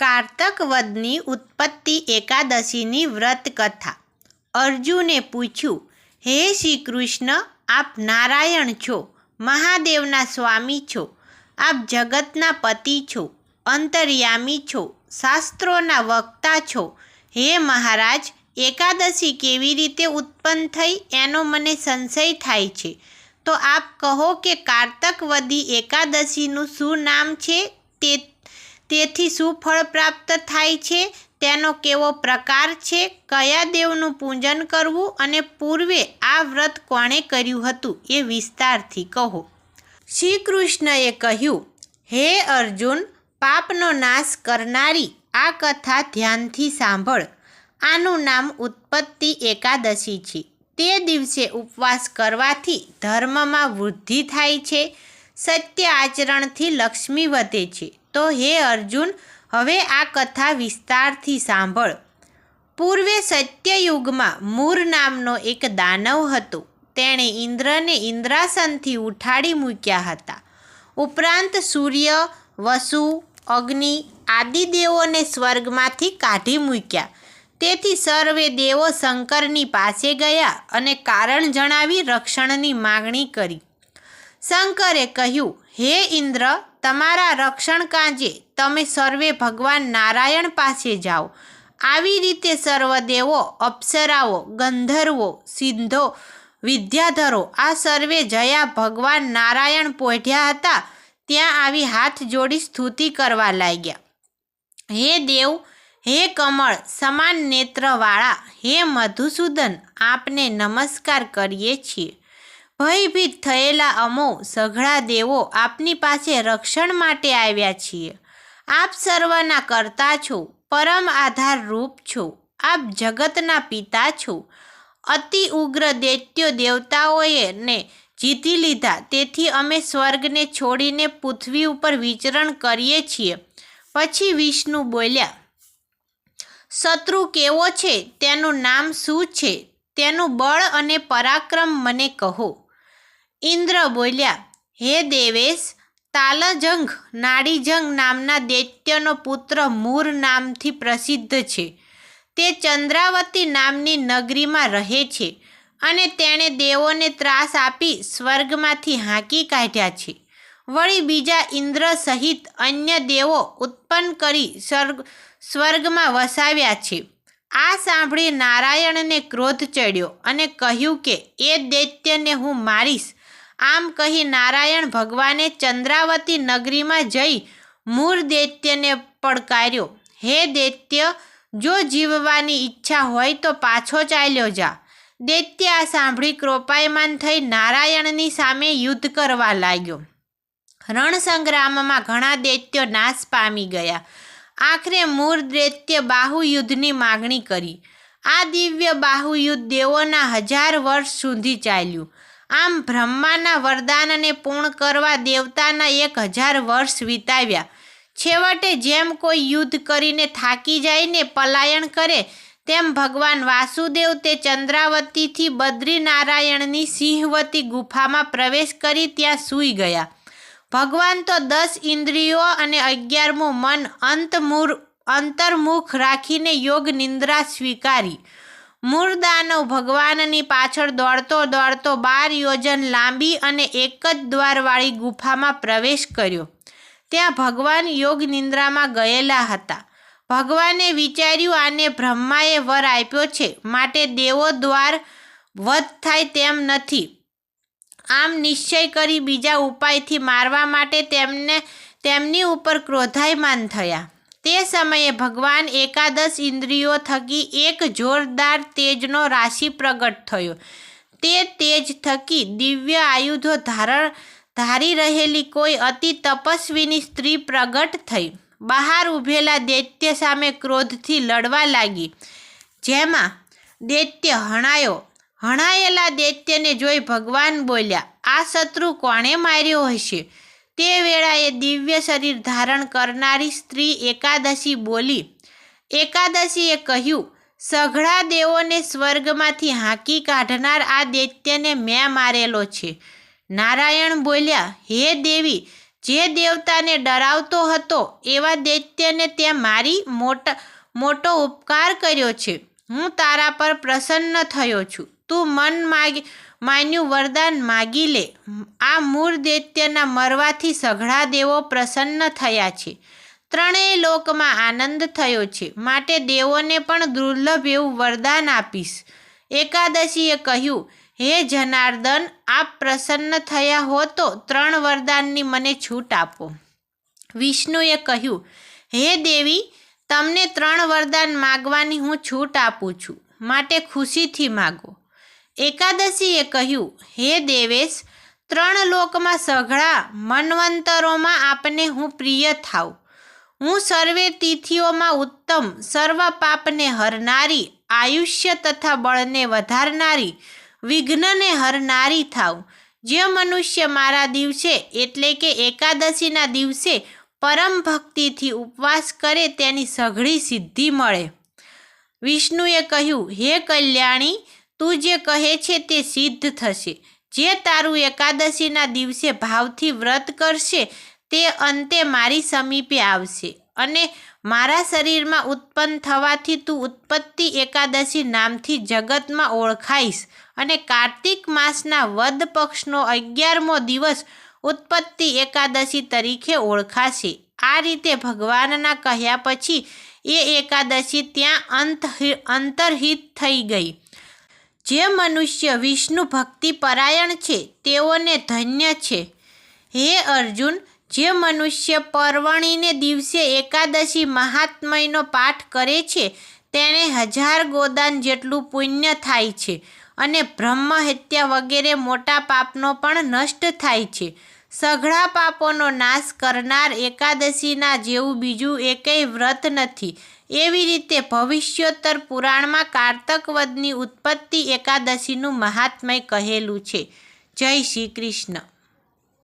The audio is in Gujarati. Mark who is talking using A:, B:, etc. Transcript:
A: કારતક વદની ઉત્પત્તિ એકાદશીની વ્રત કથા. અર્જુને પૂછ્યું, હે શ્રી કૃષ્ણ આપ નારાયણ છો, મહાદેવના સ્વામી છો, આપ જગતના પતિ છો, અંતર્યામી છો, શાસ્ત્રોના વક્તા છો, હે મહારાજ, એકાદશી કેવી રીતે ઉત્પન્ન થઈ એનો મને સંશય થાય છે. તો આપ કહો કે કારતકવદી એકાદશીનું શું નામ છે તે તેથી શું ફળ પ્રાપ્ત થાય છે? તેનો કેવો પ્રકાર છે? કયા દેવનું પૂજન કરવું અને પૂર્વે આ વ્રત કોણે કર્યું હતું એ વિસ્તારથી કહો. શ્રી કૃષ્ણએ કહ્યું, હે અર્જુન, પાપનો નાશ કરનારી આ કથા ધ્યાનથી સાંભળ. આનું નામ ઉત્પત્તિ એકાદશી છે. તે દિવસે ઉપવાસ કરવાથી ધર્મમાં વૃદ્ધિ થાય છે. સત્ય આચરણથી લક્ષ્મી વધે છે. તો હે અર્જુન, હવે આ કથા વિસ્તારથી સાંભળ. પૂર્વે સત્યયુગમાં મૂર નામનો એક દાનવ હતો. તેણે ઇન્દ્રને ઇન્દ્રાસનથી ઉઠાડી મૂક્યા હતા. ઉપરાંત સૂર્ય, વસુ, અગ્નિ આદિ દેવોને સ્વર્ગમાંથી કાઢી મૂક્યા. તેથી સર્વે દેવો શંકરની પાસે ગયા અને કારણ જણાવી રક્ષણની માગણી કરી. શંકરે કહ્યું હે ઇન્દ્ર, તમારા રક્ષણ કાજે તમે સર્વે ભગવાન નારાયણ પાસે જાઓ. આવી રીતે સર્વદેવો અપ્સરાઓ, ગંધર્વો, સિંધો, વિદ્યાધરો આ સર્વે જયા ભગવાન નારાયણ પોઢ્યા હતા, ત્યાં આવી હાથ જોડી સ્તુતિ કરવા લાગ્યા. હે દેવ, હે કમળ, સમાન નેત્રવાળા, હે મધુસૂદન, આપને નમસ્કાર કરીએ છીએ. ભયભીત થયેલા અમો સઘળા દેવો આપની પાસે રક્ષણ માટે આવ્યા છીએ. આપ સર્વના કરતા છો, પરમ આધાર રૂપ છો, આપ જગતના પિતા છો. અતિ ઉગ્ર દૈત્યો દેવતાઓએ ને જીતી લીધા, તેથી અમે સ્વર્ગને છોડીને પૃથ્વી ઉપર વિચરણ કરીએ છીએ. પછી વિષ્ણુ બોલ્યા, શત્રુ કેવો છે? તેનું નામ શું છે? તેનું બળ અને પરાક્રમ મને કહો. ઇન્દ્ર બોલ્યા, હે દેવેશ, તાલજંગ નાડીજંગ નામના દૈત્યનો પુત્ર મૂર નામથી પ્રસિદ્ધ છે. તે ચંદ્રાવતી નામની નગરીમાં રહે છે અને તેણે દેવોને ત્રાસ આપી સ્વર્ગમાંથી હાંકી કાઢ્યા છે. વળી બીજા ઇન્દ્ર સહિત અન્ય દેવો ઉત્પન્ન કરી સ્વર્ગ, સ્વર્ગમાં વસાવ્યા છે. આ સાંભળી નારાયણને ક્રોધ ચડ્યો અને કહ્યું કે, એ દૈત્યને હું મારીશ આમ કહી નારાયણ ભગવાને ચંદ્રાવતી નગરીમાં જઈ મૂર દૈત્યને પડકાર્યો. હે દૈત્ય, જો જીવવાની ઈચ્છા હોય તો પાછો ચાલ્યો જા દૈત્ય આ સાંભળી કૃપાયમાન થઈ નારાયણની સામે યુદ્ધ કરવા લાગ્યો. રણસંગ્રામમાં ઘણા દૈત્યો નાશ પામી ગયા. આખરે મૂર દૈત્ય બાહુયુદ્ધની માગણી કરી. આ દિવ્ય બાહુયુદ્ધ દેવોના હજાર વર્ષ સુધી ચાલ્યું. આમ બ્રહ્માના વરદાનને પૂર્ણ કરવા દેવતાના એક હજાર વર્ષ વિતાવ્યા. છેવટે જેમ કોઈ યુદ્ધ કરીને થાકી જઈને પલાયન કરે, તેમ ભગવાન વાસુદેવ તે ચંદ્રાવતીથી બદ્રીનારાયણની સિંહવતી ગુફામાં પ્રવેશ કરી ત્યાં સૂઈ ગયા. ભગવાન તો દસ ઇન્દ્રિયો અને અગિયારમું મન અંતમુર, અંતર્મુખ રાખીને યોગ નિંદ્રા સ્વીકારી. મૂળદાનવ ભગવાનની પાછળ દોડતો દોડતો બાર યોજન લાંબી અને એક જ દ્વારવાળી ગુફામાં પ્રવેશ કર્યો. ત્યાં ભગવાન યોગ નિંદ્રામાં ગયેલા હતા. ભગવાને વિચાર્યું, આને બ્રહ્માએ વર આપ્યો છે. માટે દેવો દ્વાર વધ થાય તેમ નથી. આમ નિશ્ચય કરી બીજા ઉપાયથી મારવા માટે તેમને, તેમની ઉપર ક્રોધાયમાન થયા. તે સમયે ભગવાન એકાદશ ઇન્દ્રિયો થકી એક જોરદાર તેજનો રાશિ પ્રગટ થયો. તે તેજ થકી દિવ્ય આયુધો ધારણ, ધારી રહેલી કોઈ અતિ તપસ્વીની સ્ત્રી પ્રગટ થઈ. બહાર ઊભેલા દૈત્ય સામે ક્રોધથી લડવા લાગી. જેમાં દૈત્ય હણાયો. હણાયેલા દૈત્યને જોઈ ભગવાન બોલ્યા, આ શત્રુ કોણે માર્યો હશે? તે વેળાએ દિવ્ય શરીર ધારણ કરનારી સ્ત્રી એકાદશી બોલી. એકાદશીએ કહ્યું, સઘળા દેવોને સ્વર્ગમાંથી હાંકી કાઢનાર આ દૈત્યને મેં મારેલો છે. નારાયણ બોલ્યા, હે દેવી, જે દેવતાને ડરાવતો હતો, એવા દૈત્યને તે મારી મોટા, મોટો ઉપકાર કર્યો છે. હું તારા પર પ્રસન્ન થયો છું. તું મન માગી માન્યું વરદાન માગી લે. આ મૂળ દૈત્યના મરવાથી સઘળા દેવો પ્રસન્ન થયા છે. ત્રણેય લોકમાં આનંદ થયો છે. માટે દેવોને પણ દુર્લભ એવું વરદાન આપીશ. એકાદશીએ કહ્યું, હે જનાર્દન, આપ પ્રસન્ન થયા હો તો ત્રણ વરદાનની મને છૂટ આપો. વિષ્ણુએ કહ્યું, હે દેવી, તમને ત્રણ વરદાન માગવાની હું છૂટ આપું છું. માટે ખુશીથી માગો. એકાદશીએ કહ્યું, હે દેવેશ, ત્રણ લોકમાં સઘળા મનવંતરોમાં આપને હું પ્રિય થાઉં. હું સર્વે તિથિઓમાં ઉત્તમ, સર્વ પાપને હરનારી, આયુષ્ય તથા બળને વધારનારી, વિઘ્નને હરનારી થાઉં. જે મનુષ્ય મારા દિવસે, એટલે કે એકાદશીના દિવસે પરમ ભક્તિથી ઉપવાસ કરે તેની સઘળી સિદ્ધિ મળે. વિષ્ણુએ કહ્યું, હે કલ્યાણી તું જે કહે છે તે સિદ્ધ થશે. જે તારું એકાદશીના દિવસે ભાવથી વ્રત કરશે, તે અંતે મારી સમીપે આવશે. અને મારા શરીરમાં ઉત્પન્ન થવાથી તું ઉત્પત્તિ એકાદશી નામથી જગતમાં ઓળખાઈશ. અને કાર્તિક માસના વદ પક્ષનો અગિયારમો દિવસ ઉત્પત્તિ એકાદશી તરીકે ઓળખાશે. આ રીતે ભગવાનના કહ્યા પછી એ એકાદશી ત્યાં અંત અંતર્હિત થઈ ગઈ. જે મનુષ્ય વિષ્ણુ ભક્તિ પરાયણ છે, તેઓને ધન્ય છે. હે અર્જુન, જે મનુષ્ય પરવણીને દિવસે એકાદશી મહાત્મયનો પાઠ કરે છે તેને હજાર ગોદાન જેટલું પુણ્ય થાય છે અને બ્રહ્મ હત્યા વગેરે મોટા પાપનો પણ નષ્ટ થાય છે. સઘળા પાપોનો નાશ કરનાર એકાદશીના જેવું બીજું એકેય વ્રત નથી. એવી રીતે ભવિષ્યોત્તર પુરાણમાં કારતકવદની ઉત્પત્તિ એકાદશીનું મહાત્મય કહેલું છે. જય શ્રી કૃષ્ણ.